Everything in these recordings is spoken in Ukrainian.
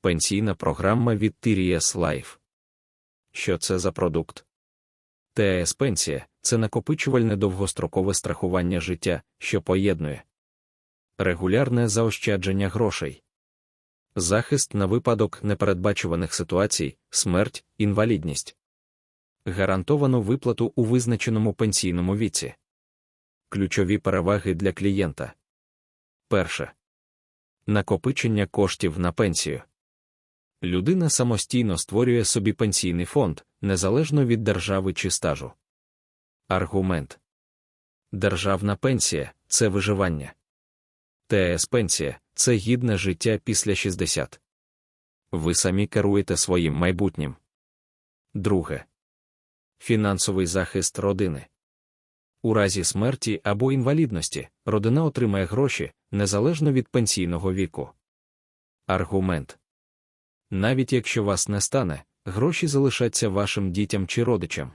пенсійна програма від TRS Life. Що це за продукт? ТАС пенсія це накопичувальне довгострокове страхування життя, що поєднує регулярне заощадження грошей, захист на випадок непередбачуваних ситуацій, смерть, інвалідність, гарантовану виплату у визначеному пенсійному віці. Ключові переваги для клієнта. Перше. Накопичення коштів на пенсію. Людина самостійно створює собі пенсійний фонд, незалежно від держави чи стажу. Аргумент Державна пенсія це виживання. ТС пенсія це гідне життя після 60. Ви самі керуєте своїм майбутнім. Друге. Фінансовий захист родини. У разі смерті або інвалідності родина отримає гроші незалежно від пенсійного віку. Аргумент навіть якщо вас не стане, гроші залишаться вашим дітям чи родичам.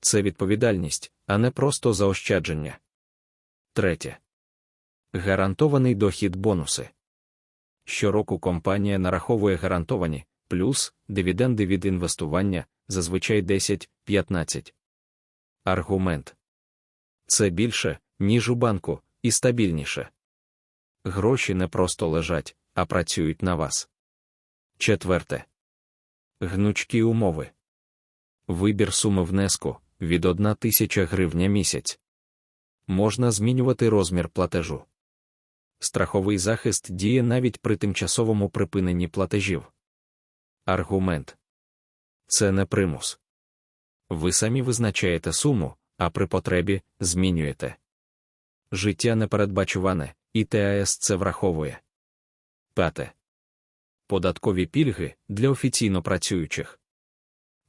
Це відповідальність, а не просто заощадження. Третє. Гарантований дохід бонуси. Щороку компанія нараховує гарантовані плюс дивіденди від інвестування зазвичай 10-15. Аргумент це більше, ніж у банку, і стабільніше. Гроші не просто лежать, а працюють на вас. Четверте. Гнучкі умови. Вибір суми внеску від 1 тисяча гривня місяць. Можна змінювати розмір платежу. Страховий захист діє навіть при тимчасовому припиненні платежів. Аргумент це не примус. Ви самі визначаєте суму, а при потребі змінюєте. Життя непередбачуване, і ТАС це враховує. П'яте. Податкові пільги для офіційно працюючих.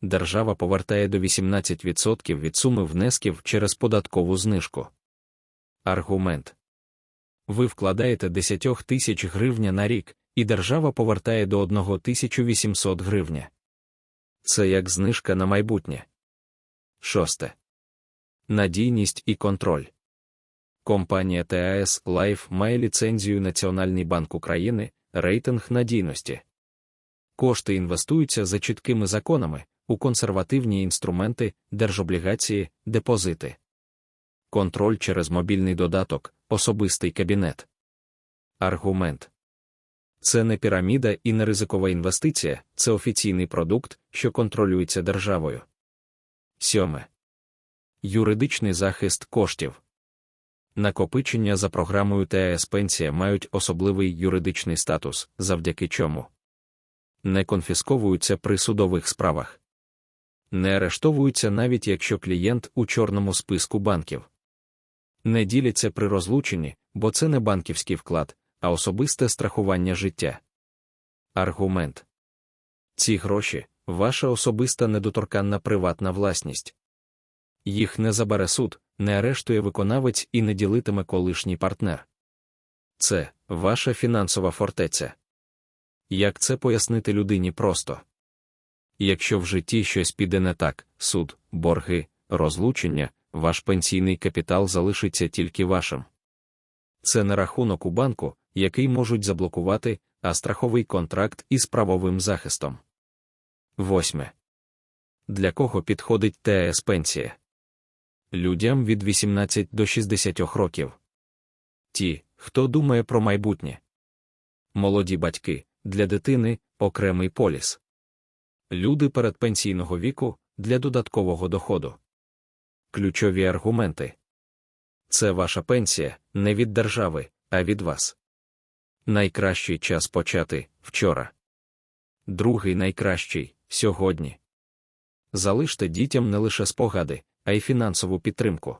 Держава повертає до 18% від суми внесків через податкову знижку. Аргумент ви вкладаєте 10 тисяч гривня на рік, і держава повертає до 1800 гривня. Це як знижка на майбутнє. Шосте. Надійність і контроль. Компанія ТАС Life має ліцензію Національний банк України, рейтинг надійності. Кошти інвестуються за чіткими законами у консервативні інструменти, держоблігації, депозити. Контроль через мобільний додаток, особистий кабінет. Аргумент це не піраміда і не ризикова інвестиція, це офіційний продукт, що контролюється державою. Сьоме. Юридичний захист коштів. Накопичення за програмою ТАС Пенсія мають особливий юридичний статус, завдяки чому не конфісковуються при судових справах, не арештовуються навіть якщо клієнт у чорному списку банків, не діляться при розлученні, бо це не банківський вклад, а особисте страхування життя. Аргумент ці гроші ваша особиста недоторканна приватна власність. Їх не забере суд, не арештує виконавець і не ділитиме колишній партнер. Це ваша фінансова фортеця. Як це пояснити людині просто? Якщо в житті щось піде не так, суд, борги, розлучення, ваш пенсійний капітал залишиться тільки вашим. Це не рахунок у банку, який можуть заблокувати, а страховий контракт із правовим захистом. Восьме. Для кого підходить ТС пенсія? Людям від 18 до 60 років. Ті, хто думає про майбутнє. Молоді батьки для дитини окремий поліс. Люди передпенсійного віку для додаткового доходу. Ключові аргументи це ваша пенсія не від держави, а від вас. Найкращий час почати вчора. Другий найкращий сьогодні. Залиште дітям не лише спогади, а й фінансову підтримку.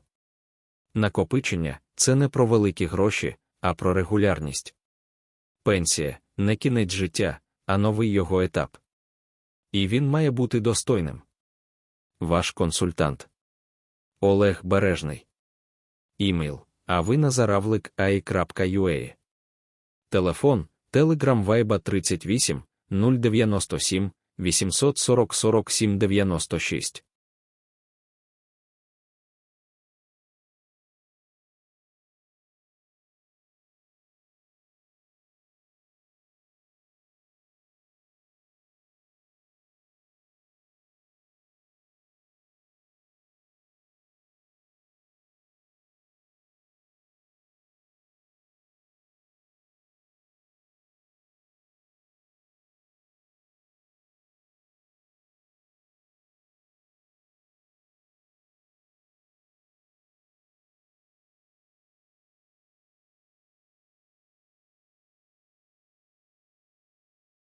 Накопичення це не про великі гроші, а про регулярність. Пенсія не кінець життя, а новий його етап. І він має бути достойним. Ваш консультант Олег Бережний. Імейл а ви назаравлик ai.ua. Телефон Telegram Viber 38 097 840 47 96